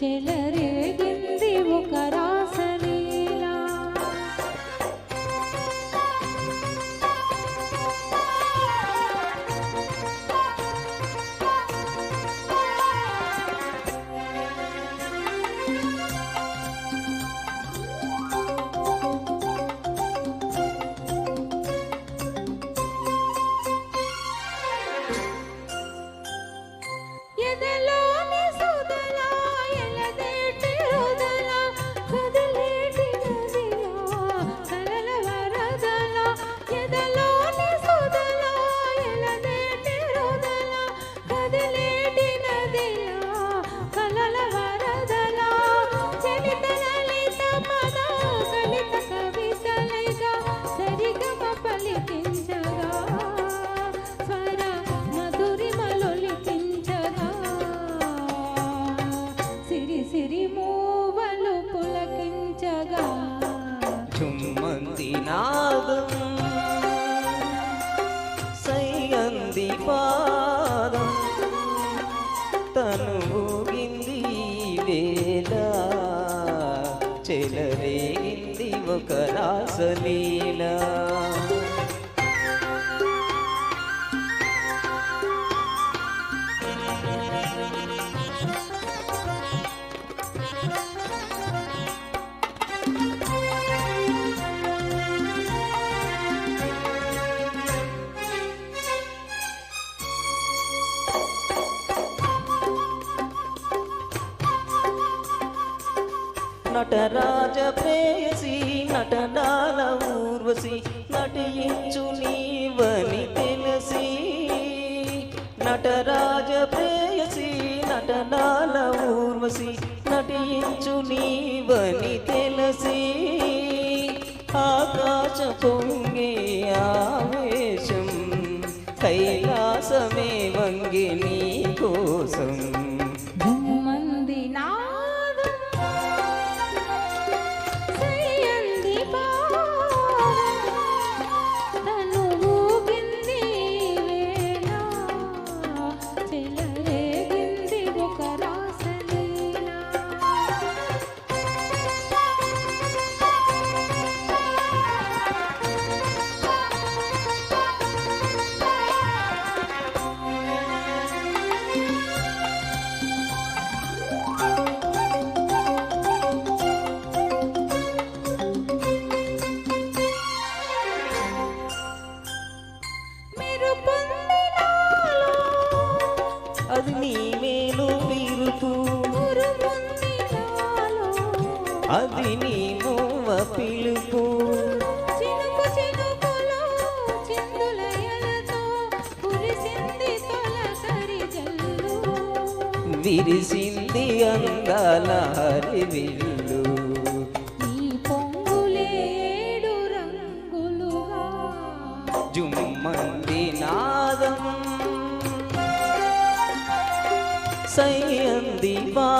చెలరేగింది ఒక రాసలీలా. ఎదలోని వేళ. చెలరేగింది ఒక రాసలీలా. నటరాజ ప్రేయసి నటనాల ఊర్వశి నటించు నీవని తెలిసి. నటరాజ ప్రేయసి నటనాల ఊర్వశి నటించు నీవని తెలిసి. ఆకాశ పొంగే ఉరుముందినాలో అది నీ మూవ పిలుపు విరిసింది అందాల హరివిల్లు. ఈ పొంగులేడు రంగులుగా జుమ్మంది నాదం సయ్యంది బా